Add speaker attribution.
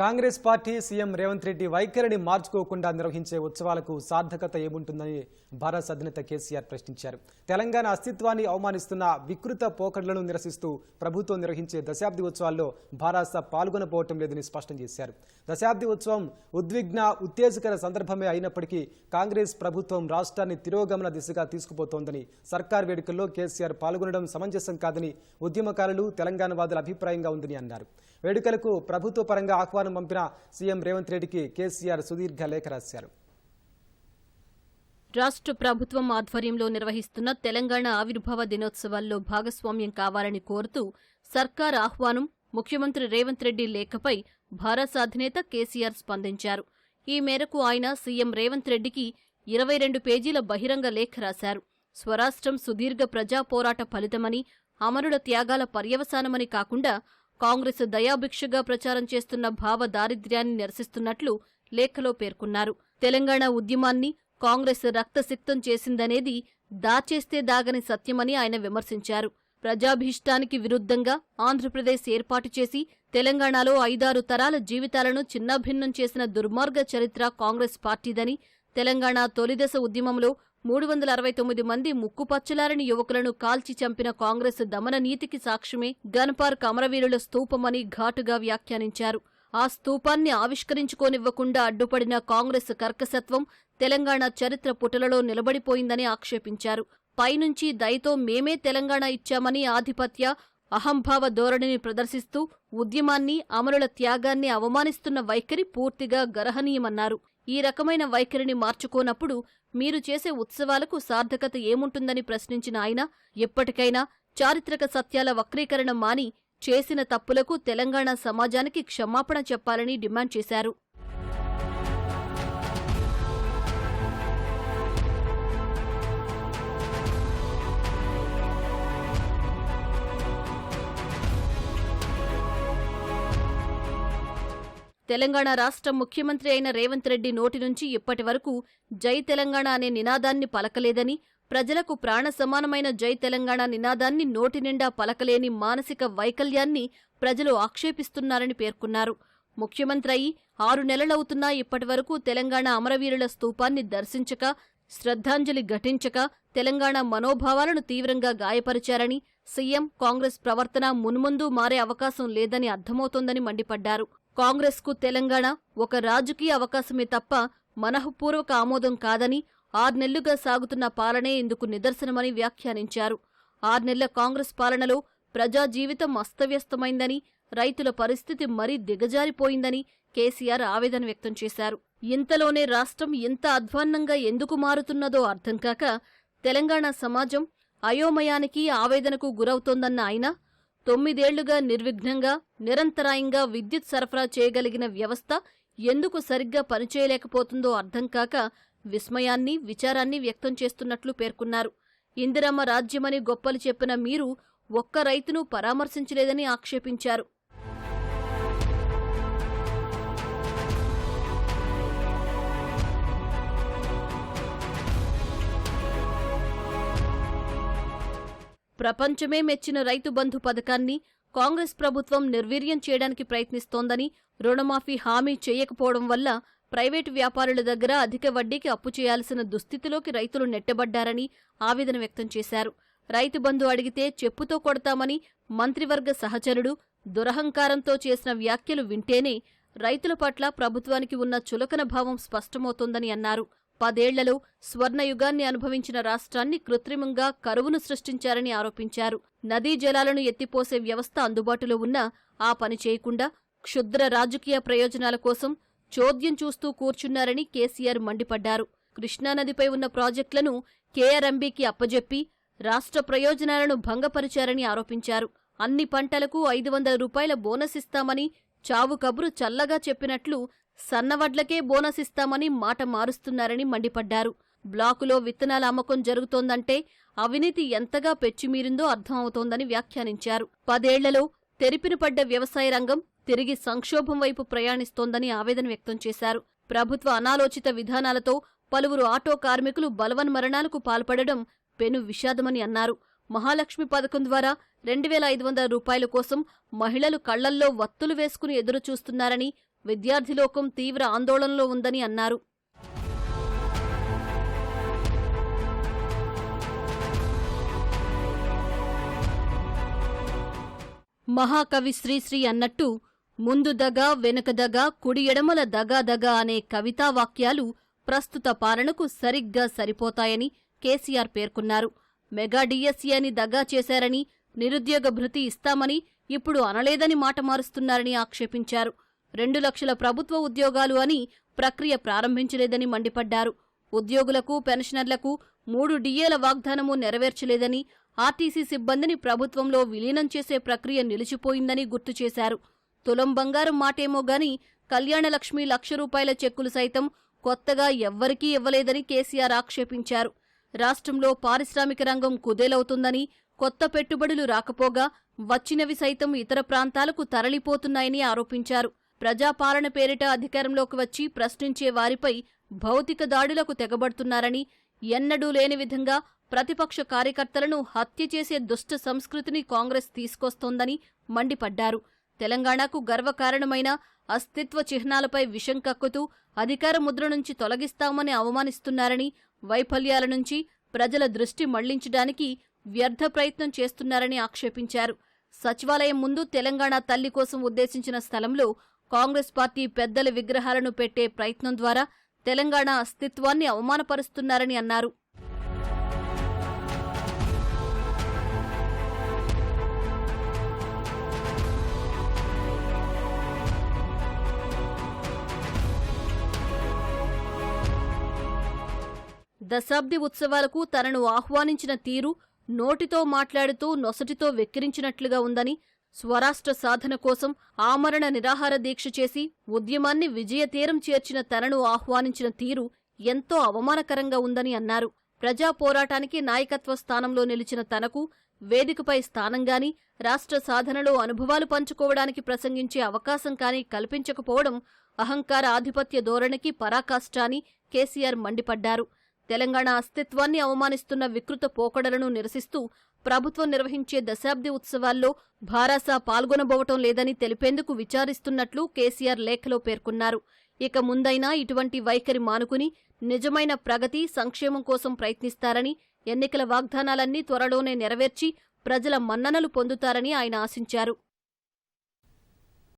Speaker 1: Congress party CM Revanth Reddy వైఖరిని మార్చుకోకుండా నిర్వహించే ఉత్సవాలకు సార్థకత ఏముంటుందని భారత్ అధినేత కేసీఆర్ ప్రశ్నించారు. తెలంగాణ అస్తిత్వాన్ని అవమానిస్తున్న వికృత పోకడలను నిరసిస్తూ ప్రభుత్వం నిర్వహించే దశాబ్ది ఉత్సవాల్లో భారత పాల్గొనపోవటం లేదని స్పష్టం చేశారు. దశాబ్ది ఉత్సవం ఉద్విగ్న ఉత్తేజకర సందర్భమే అయినప్పటికీ కాంగ్రెస్ ప్రభుత్వం రాష్ట్రాన్ని తిరోగమన దిశగా తీసుకుపోతోందని సర్కార్ వేడుకల్లో కేసీఆర్ పాల్గొనడం సమంజసం కాదని ఉద్యమకారులు తెలంగాణవాదుల అభిప్రాయంగా ఉందని అన్నారు. వేడుకలకు ప్రభుత్వ పరంగా ఆహ్వానం పంపిన సీఎం రేవంత్ రెడ్డికి కేసీఆర్ సుదీర్ఘ లేఖ రాశారు.
Speaker 2: రాష్ట్ర ప్రభుత్వం ఆధ్వర్యంలో నిర్వహిస్తున్న తెలంగాణ ఆవిర్భావ దినోత్సవాల్లో భాగస్వామ్యం కావాలని కోరుతూ సర్కార్ ఆహ్వానం ముఖ్యమంత్రి రేవంత్ రెడ్డి లేఖపై భారత అధినేత కేసీఆర్ స్పందించారు. ఈ మేరకు ఆయన సీఎం రేవంత్ రెడ్డికి ఇరవై రెండు పేజీల బహిరంగ లేఖ రాశారు. స్వరాష్ట్రం సుదీర్ఘ ప్రజా పోరాట ఫలితమని అమరుల త్యాగాల పర్యవసానమని కాకుండా కాంగ్రెస్ దయాభిక్షగా ప్రచారం చేస్తున్న భావ దారిద్ర్యాన్ని నిరసిస్తున్నట్లు లేఖలో పేర్కొన్నారు. తెలంగాణ ఉద్యమాన్ని కాంగ్రెస్ రక్తసిక్తం చేసిందనేది దాచేస్తే దాగని సత్యమని ఆయన విమర్శించారు. ప్రజాభీష్టానికి విరుద్ధంగా ఆంధ్రప్రదేశ్ ఏర్పాటు చేసి తెలంగాణలో ఐదారు తరాల జీవితాలను చిన్నాభిన్నం చేసిన దుర్మార్గ చరిత్ర కాంగ్రెస్ పార్టీదని తెలంగాణ తొలిదశ ఉద్యమంలో మూడు వందల అరవై తొమ్మిది మంది ముక్కుపచ్చలారని యువకులను కాల్చి చంపిన కాంగ్రెస్ దమన నీతికి సాక్ష్యమే గన్పార్క్ అమరవీరుల స్తూపమని ఘాటుగా వ్యాఖ్యానించారు. ఆ స్తూపాన్ని ఆవిష్కరించుకోనివ్వకుండా అడ్డుపడిన కాంగ్రెస్ కర్కసత్వం తెలంగాణ చరిత్ర పుటలలో నిలబడిపోయిందని ఆక్షేపించారు. పైనుంచి దయతో మేమే తెలంగాణ ఇచ్చామని ఆధిపత్య అహంభావ ధోరణిని ప్రదర్శిస్తూ ఉద్యమాన్ని అమరుల త్యాగాన్ని అవమానిస్తున్న వైఖరి పూర్తిగా గరహనీయమన్నారు. ఈ రకమైన వైఖరిని మార్చుకోనప్పుడు మీరు చేసే ఉత్సవాలకు సార్థకత ఏముంటుందని ప్రశ్నించిన ఆయన ఎప్పటికైనా చారిత్రక సత్యాల వక్రీకరణ మాని చేసిన తప్పులకు తెలంగాణ సమాజానికి క్షమాపణ చెప్పాలని డిమాండ్ చేశారు. తెలంగాణ రాష్ట్ర ముఖ్యమంత్రి అయిన రేవంత్ రెడ్డి నోటి నుంచి ఇప్పటి వరకు జై తెలంగాణ అనే నినాదాన్ని పలకలేదని ప్రజలకు ప్రాణ సమానమైన జై తెలంగాణ నినాదాన్ని నోటి నిండా పలకలేని మానసిక వైకల్యాన్ని ప్రజలు ఆక్షేపిస్తున్నారని పేర్కొన్నారు. ముఖ్యమంత్రి అయి ఆరు నెలలవుతున్నా ఇప్పటివరకు తెలంగాణ అమరవీరుల స్తూపాన్ని దర్శించక శ్రద్ధాంజలి ఘటించక తెలంగాణ మనోభావాలను తీవ్రంగా గాయపరిచారని సీఎం కాంగ్రెస్ ప్రవర్తన మున్ముందు మారే అవకాశం లేదని అర్థమవుతోందని మండిపడ్డారు. కాంగ్రెస్కు తెలంగాణ ఒక రాజకీయ అవకాశమే తప్ప మనఃపూర్వక ఆమోదం కాదని ఆర్నెల్లుగా సాగుతున్న పాలనే ఇందుకు నిదర్శనమని వ్యాఖ్యానించారు. ఆర్నెళ్ళ కాంగ్రెస్ పాలనలో ప్రజా జీవితం అస్తవ్యస్తమైందని రైతుల పరిస్థితి మరీ దిగజారిపోయిందని కేసీఆర్ ఆవేదన వ్యక్తం చేశారు. ఇంతలోనే రాష్ట్రం ఇంత అధ్వాన్నంగా ఎందుకు మారుతున్నదో అర్థం కాక తెలంగాణ సమాజం అయోమయానికి ఆవేదనకు గురవుతోందన్న ఆయన తొమ్మిదేళ్ళుగా నిర్విఘ్నంగా నిరంతరాయంగా విద్యుత్ సరఫరా చేయగలిగిన వ్యవస్థ ఎందుకు సరిగ్గా పనిచేయలేకపోతుందో అర్థం కాక విస్మయాన్ని విచారాన్ని వ్యక్తం చేస్తున్నట్లు పేర్కొన్నారు. ఇందిరమ్మ రాజ్యమని గొప్పలు చెప్పిన మీరు ఒక్క రైతును పరామర్శించలేదని ఆక్షేపించారు. ప్రపంచమే మెచ్చిన రైతు బంధు పథకాన్ని కాంగ్రెస్ ప్రభుత్వం నిర్వీర్యం చేయడానికి ప్రయత్నిస్తోందని రుణమాఫీ హామీ చేయకపోవడం వల్ల ప్రైవేటు వ్యాపారుల దగ్గర అధిక వడ్డీకి అప్పు చేయాల్సిన దుస్థితిలోకి రైతులు నెట్టబడ్డారని ఆవేదన వ్యక్తం చేశారు. రైతు బంధు అడిగితే చెప్పుతో కొడతామని మంత్రివర్గ సహచరుడు దురహంకారంతో చేసిన వ్యాఖ్యలు వింటేనే రైతుల పట్ల ప్రభుత్వానికి ఉన్న చులకన భావం స్పష్టమవుతోందని అన్నారు. పదేళ్ళలో స్వర్ణయుగాన్ని అనుభవించిన రాష్ట్రాన్ని కృత్రిమంగా కరువును సృష్టించారని ఆరోపించారు. నదీ జలాలను ఎత్తిపోసే వ్యవస్థ అందుబాటులో ఉన్నా ఆ పని చేయకుండా క్షుద్ర రాజకీయ ప్రయోజనాల కోసం చోద్యం చూస్తూ కూర్చున్నారని కేసీఆర్ మండిపడ్డారు. కృష్ణానదిపై ఉన్న ప్రాజెక్టులను కేఆర్ఎంబీకి అప్పజెప్పి రాష్ట్ర ప్రయోజనాలను భంగపరిచారని ఆరోపించారు. అన్ని పంటలకు ఐదు వందల రూపాయల బోనస్ ఇస్తామని చావు కబురు చల్లగా చెప్పినట్లు సన్నవడ్లకే బోనస్ ఇస్తామని మాట మారుస్తున్నారని మండిపడ్డారు. బ్లాకులో విత్తనాల అమ్మకం జరుగుతోందంటే అవినీతి ఎంతగా పెచ్చిమీరిందో అర్థమవుతోందని వ్యాఖ్యానించారు. పదేళ్ళలో తెరిపిన పడ్డ వ్యవసాయ రంగం తిరిగి సంక్షోభం వైపు ప్రయాణిస్తోందని ఆవేదన వ్యక్తం చేశారు. ప్రభుత్వ అనాలోచిత విధానాలతో పలువురు ఆటో కార్మికులు బలవన్మరణాలకు పాల్పడడం పెను విషాదమని అన్నారు. మహాలక్ష్మి పథకం ద్వారా రెండు వేల ఐదు వందల రూపాయల కోసం మహిళలు కళ్ళల్లో వత్తులు వేసుకుని ఎదురు చూస్తున్నారని విద్యార్థి లోకం తీవ్ర ఆందోళనలో ఉందని అన్నారు. మహాకవి శ్రీశ్రీ అన్నట్టు ముందు దగ వెనుక దగ కుడి ఎడమల దగా దగ అనే కవితా వాక్యాలు ప్రస్తుత పాలనకు సరిగ్గా సరిపోతాయని కేసీఆర్ పేర్కొన్నారు. మెగా డిఎస్సీఐని దగా చేశారని నిరుద్యోగ భృతి ఇస్తామని ఇప్పుడు అనలేదని మాట మారుస్తున్నారని ఆక్షేపించారు. రెండు లక్షల ప్రభుత్వ ఉద్యోగాలు అని ప్రక్రియ ప్రారంభించలేదని మండిపడ్డారు. ఉద్యోగులకు పెన్షనర్లకు మూడు డిఏల వాగ్దానము నెరవేర్చలేదని ఆర్టీసీ సిబ్బందిని ప్రభుత్వంలో విలీనం చేసే ప్రక్రియ నిలిచిపోయిందని గుర్తు చేశారు. తులం బంగారం మాటేమో గాని కళ్యాణలక్ష్మి లక్ష రూపాయల చెక్కులు సైతం కొత్తగా ఎవ్వరికీ ఇవ్వలేదని కేసీఆర్ ఆక్షేపించారు. రాష్ట్రంలో పారిశ్రామిక రంగం కుదేలవుతుందని కొత్త పెట్టుబడులు రాకపోగా వచ్చినవి సైతం ఇతర ప్రాంతాలకు తరలిపోతున్నాయని ఆరోపించారు. ప్రజాపాలన పేరిట అధికారంలోకి వచ్చి ప్రశ్నించే వారిపై భౌతిక దాడులకు తెగబడుతున్నారని ఎన్నడూ లేని విధంగా ప్రతిపక్ష కార్యకర్తలను హత్య చేసే దుష్ట సంస్కృతిని కాంగ్రెస్ తీసుకొస్తోందని మండిపడ్డారు. తెలంగాణకు గర్వకారణమైన అస్తిత్వ చిహ్నాలపై విషం కక్కుతూ అధికార ముద్ర నుంచి తొలగిస్తామని అవమానిస్తున్నారని వైఫల్యాల నుంచి ప్రజల దృష్టి మళ్ళించడానికి వ్యర్థ ప్రయత్నం చేస్తున్నారని ఆక్షేపించారు. సచివాలయం ముందు తెలంగాణ తల్లి కోసం ఉద్దేశించిన స్థలంలో కాంగ్రెస్ పార్టీ పెద్దల విగ్రహాలను పెట్టే ప్రయత్నం ద్వారా తెలంగాణ అస్తిత్వాన్ని అవమానపరుస్తున్నారని అన్నారు. దశాబ్ది ఉత్సవాలకు తనను ఆహ్వానించిన తీరు నోటితో మాట్లాడుతూ నొసటితో వెక్కిరించినట్లుగా ఉందని స్వరాష్ట్ర సాధన కోసం ఆమరణ నిరాహార దీక్ష చేసి ఉద్యమాన్ని విజయతీరం చేర్చిన తనను ఆహ్వానించిన తీరు ఎంతో అవమానకరంగా ఉందని అన్నారు. ప్రజా పోరాటానికి నాయకత్వ స్థానంలో నిలిచిన తనకు వేదికపై స్థానంగాని రాష్ట్ర సాధనలో అనుభవాలు పంచుకోవడానికి ప్రసంగించే అవకాశం కానీ కల్పించకపోవడం అహంకార ఆధిపత్య ధోరణికి పరాకాష్ట అని కేసీఆర్ మండిపడ్డారు. తెలంగాణ అస్తిత్వాన్ని అవమానిస్తున్న వికృత పోకడలను నిరసిస్తూ ప్రభుత్వం నిర్వహించే దశాబ్ది ఉత్సవాల్లో భారాస పాల్గొనబోవటం లేదని తెలిపేందుకు విచారిస్తున్నట్లు కేసీఆర్ లేఖలో పేర్కొన్నారు. ఇక ముందైనా ఇటువంటి వైఖరి మానుకుని నిజమైన ప్రగతి సంక్షేమం కోసం ప్రయత్నిస్తారని ఎన్నికల వాగ్దానాలన్నీ త్వరలోనే నెరవేర్చి ప్రజల మన్ననలు పొందుతారని ఆయన ఆశించారు.